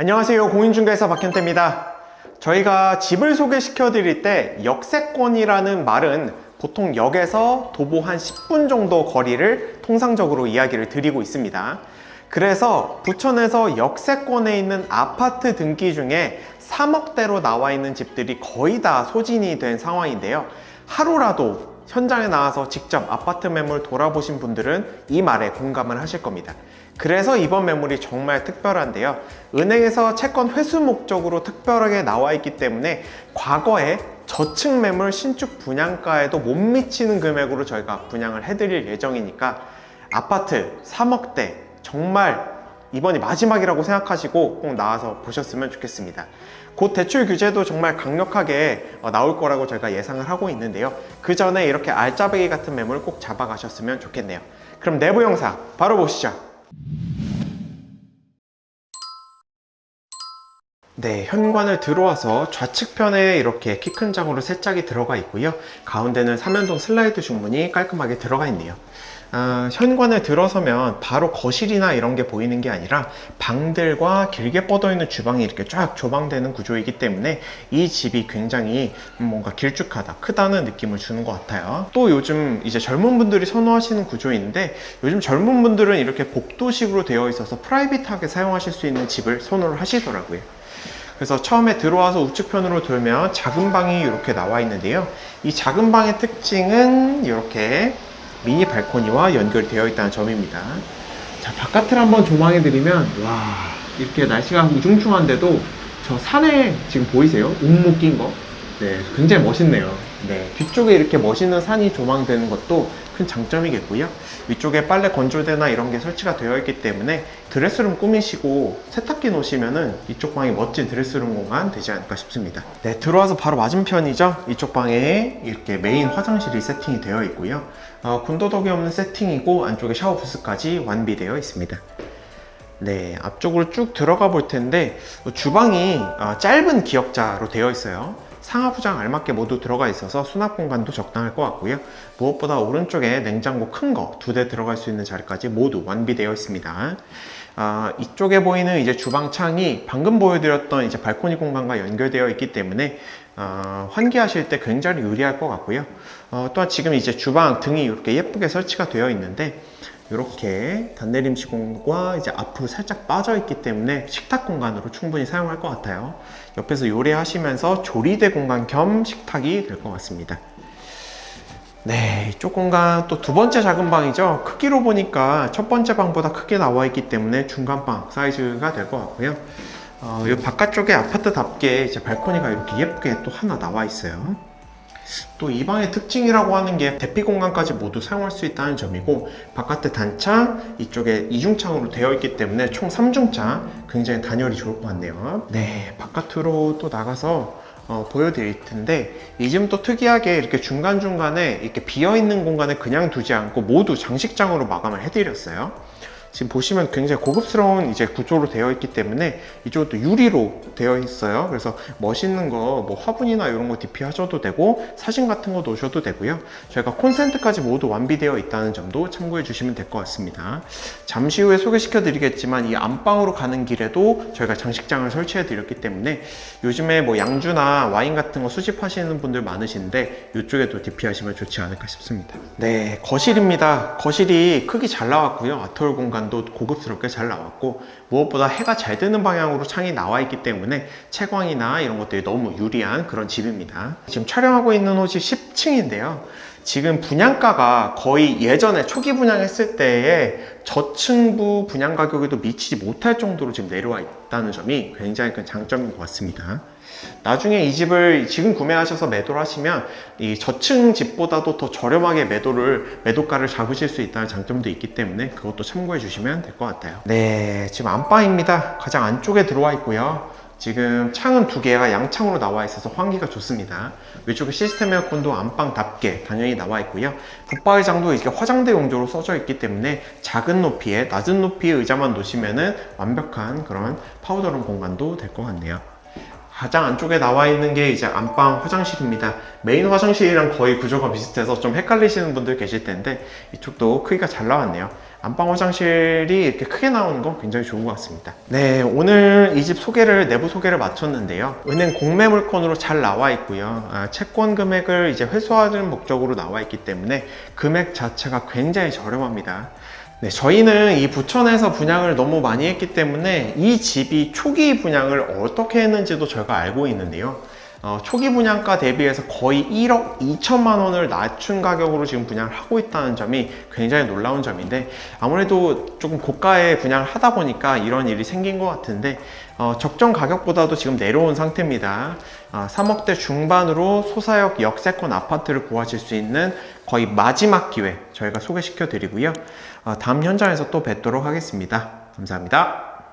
안녕하세요. 공인중개사 박현태입니다. 저희가 집을 소개시켜 드릴 때 역세권이라는 말은 보통 역에서 도보 한 10분 정도 거리를 통상적으로 이야기를 드리고 있습니다. 그래서 부천에서 역세권에 있는 아파트 등기 중에 3억대로 나와 있는 집들이 거의 다 소진이 된 상황인데요. 하루라도 현장에 나와서 직접 아파트 매물 돌아보신 분들은 이 말에 공감을 하실 겁니다. 그래서 이번 매물이 정말 특별한데요. 은행에서 채권 회수 목적으로 특별하게 나와 있기 때문에 과거에 저층 매물 신축 분양가에도 못 미치는 금액으로 저희가 분양을 해드릴 예정이니까 아파트 3억대 정말 이번이 마지막이라고 생각하시고 꼭 나와서 보셨으면 좋겠습니다. 곧 대출 규제도 정말 강력하게 어, 나올 거라고 저희가 예상을 하고 있는데요. 그 전에 이렇게 알짜배기 같은 매물 꼭 잡아가셨으면 좋겠네요. 그럼 내부 영상 바로 보시죠. 네, 현관을 들어와서 좌측편에 이렇게 키 큰 장으로 세 짝이 들어가 있고요. 가운데는 삼연동 슬라이드 중문이 깔끔하게 들어가 있네요. 아, 현관을 들어서면 바로 거실이나 이런 게 보이는 게 아니라 방들과 길게 뻗어 있는 주방이 이렇게 쫙 조방되는 구조이기 때문에 이 집이 굉장히 뭔가 길쭉하다, 크다는 느낌을 주는 것 같아요. 또 요즘 이제 젊은 분들이 선호하시는 구조인데 요즘 젊은 분들은 이렇게 복도식으로 되어 있어서 프라이빗하게 사용하실 수 있는 집을 선호를 하시더라고요. 그래서 처음에 들어와서 우측편으로 돌면 작은 방이 이렇게 나와 있는데요. 이 작은 방의 특징은 이렇게 미니 발코니와 연결되어 있다는 점입니다. 자, 바깥을 한번 조망해 드리면 와, 이렇게 날씨가 우중충한데도 저 산에 지금 보이세요? 운무 낀 거. 네, 굉장히 멋있네요. 네, 뒤쪽에 이렇게 멋있는 산이 조망되는 것도 큰 장점이겠고요. 위쪽에 빨래 건조대나 이런 게 설치가 되어 있기 때문에 드레스룸 꾸미시고 세탁기 놓으시면은 이쪽 방이 멋진 드레스룸 공간 되지 않을까 싶습니다. 네, 들어와서 바로 맞은편이죠. 이쪽 방에 이렇게 메인 화장실이 세팅이 되어 있고요. 어, 군더더기 없는 세팅이고 안쪽에 샤워 부스까지 완비되어 있습니다. 네, 앞쪽으로 쭉 들어가 볼 텐데 주방이 어, 짧은 기역자로 되어 있어요. 상하부장 알맞게 모두 들어가 있어서 수납 공간도 적당할 것 같고요. 무엇보다 오른쪽에 냉장고 큰 거 두 대 들어갈 수 있는 자리까지 모두 완비되어 있습니다. 아, 이쪽에 보이는 이제 주방 창이 방금 보여드렸던 이제 발코니 공간과 연결되어 있기 때문에 어, 환기하실 때 굉장히 유리할 것 같고요. 어, 또한 지금 이제 주방 등이 이렇게 예쁘게 설치가 되어 있는데 이렇게 단내림 시공과 이제 앞으로 살짝 빠져 있기 때문에 식탁 공간으로 충분히 사용할 것 같아요. 옆에서 요리하시면서 조리대 공간 겸 식탁이 될 것 같습니다. 네, 이쪽 공간 또 두 번째 작은 방이죠. 크기로 보니까 첫 번째 방보다 크게 나와 있기 때문에 중간 방 사이즈가 될 것 같고요. 어, 이 바깥쪽에 아파트답게 이제 발코니가 이렇게 예쁘게 또 하나 나와 있어요. 또 이 방의 특징이라고 하는 게 대피 공간까지 모두 사용할 수 있다는 점이고 바깥에 단창, 이쪽에 이중창으로 되어 있기 때문에 총 3중창 굉장히 단열이 좋을 것 같네요. 네, 바깥으로 또 나가서 어, 보여드릴 텐데 이집또 특이하게 이렇게 중간중간에 이렇게 비어있는 공간을 그냥 두지 않고 모두 장식장으로 마감을 해드렸어요. 지금 보시면 굉장히 고급스러운 이제 구조로 되어 있기 때문에 이쪽도 유리로 되어 있어요. 그래서 멋있는 거 뭐 화분이나 이런 거 DP 하셔도 되고 사진 같은 거 놓으셔도 되고요. 저희가 콘센트까지 모두 완비되어 있다는 점도 참고해 주시면 될 것 같습니다. 잠시 후에 소개시켜 드리겠지만 이 안방으로 가는 길에도 저희가 장식장을 설치해 드렸기 때문에 요즘에 뭐 양주나 와인 같은 거 수집하시는 분들 많으신데 이쪽에도 DP 하시면 좋지 않을까 싶습니다. 네, 거실입니다. 거실이 크기 잘 나왔고요. 아트홀 공간 도 고급스럽게 잘 나왔고 무엇보다 해가 잘 드는 방향으로 창이 나와 있기 때문에 채광이나 이런 것들이 너무 유리한 그런 집입니다. 지금 촬영하고 있는 옷이 10층인데요. 지금 분양가가 거의 예전에 초기 분양했을 때의 저층부 분양 가격에도 미치지 못할 정도로 지금 내려와 있다는 점이 굉장히 큰 장점인 것 같습니다. 나중에 이 집을 지금 구매하셔서 매도를 하시면 이 저층 집보다도 더 저렴하게 매도를 매도가를 잡으실 수 있다는 장점도 있기 때문에 그것도 참고해 주시면 될 것 같아요. 네, 지금 안방입니다. 가장 안쪽에 들어와 있고요. 지금 창은 두 개가 양창으로 나와 있어서 환기가 좋습니다. 위쪽에 시스템 에어컨도 안방답게 당연히 나와 있고요. 붙박이장도 이렇게 화장대 용도로 써져 있기 때문에 작은 높이에 낮은 높이의 의자만 놓으시면은 완벽한 그런 파우더룸 공간도 될 것 같네요. 가장 안쪽에 나와 있는 게 이제 안방 화장실입니다. 메인 화장실이랑 거의 구조가 비슷해서 좀 헷갈리시는 분들 계실 텐데 이쪽도 크기가 잘 나왔네요. 안방 화장실이 이렇게 크게 나오는 건 굉장히 좋은 것 같습니다. 네, 오늘 이 집 소개를 내부 소개를 마쳤는데요. 은행 공매물건으로 잘 나와 있고요. 아, 채권 금액을 이제 회수하는 목적으로 나와 있기 때문에 금액 자체가 굉장히 저렴합니다. 네, 저희는 이 부천에서 분양을 너무 많이 했기 때문에 이 집이 초기 분양을 어떻게 했는지도 저희가 알고 있는데요. 어, 초기 분양가 대비해서 거의 1억 2천만 원을 낮춘 가격으로 지금 분양을 하고 있다는 점이 굉장히 놀라운 점인데 아무래도 조금 고가에 분양을 하다 보니까 이런 일이 생긴 것 같은데 어, 적정 가격보다도 지금 내려온 상태입니다. 아, 3억대 중반으로 소사역 역세권 아파트를 구하실 수 있는 거의 마지막 기회 저희가 소개시켜 드리고요. 어, 다음 현장에서 또 뵙도록 하겠습니다. 감사합니다.